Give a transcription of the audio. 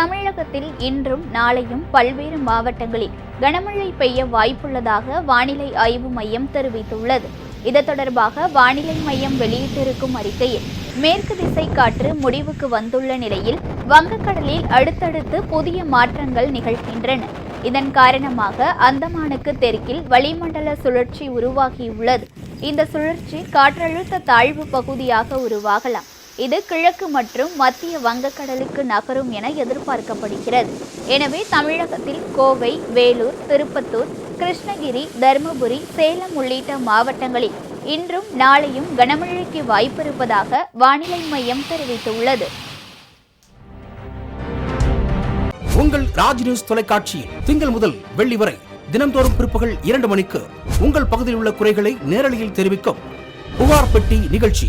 தமிழகத்தில் இன்றும் நாளையும் பல்வேறு மாவட்டங்களில் கனமழை பெய்ய வாய்ப்புள்ளதாக வானிலை ஆய்வு மையம் தெரிவித்துள்ளது. இது தொடர்பாக வானிலை மையம் வெளியிட்டிருக்கும் அறிக்கையில் மேற்கு திசை காற்று முடிவுக்கு வந்துள்ள நிலையில் வங்கக்கடலில் அடுத்தடுத்து புதிய மாற்றங்கள் நிகழ்கின்றன. இதன் காரணமாக அந்தமானுக்கு தெற்கில் வளிமண்டல சுழற்சி உருவாகியுள்ளது. இந்த சுழற்சி காற்றழுத்த தாழ்வு பகுதியாக உருவாகலாம். இது கிழக்கு மற்றும் மத்திய வங்கக்கடலுக்கு நகரும் என எதிர்பார்க்கப்படுகிறது. எனவே தமிழகத்தில் கோவை வேலூர் திருப்பத்தூர் கிருஷ்ணகிரி தருமபுரி சேலம் உள்ளிட்ட மாவட்டங்களில் இன்றும் நாளையும் கனமழைக்கு வாய்ப்பிருப்பதாக வானிலை மையம் தெரிவித்துள்ளது. உங்கள் ராஜ் நியூஸ் தொலைக்காட்சியில் திங்கள் முதல் வெள்ளி வரை தினம்தோறும் பிற்பகல் இரண்டு மணிக்கு உங்கள் பகுதியில் உள்ள குறைகளை நேரலையில் தெரிவிக்கும் புகார் பெட்டி நிகழ்ச்சி.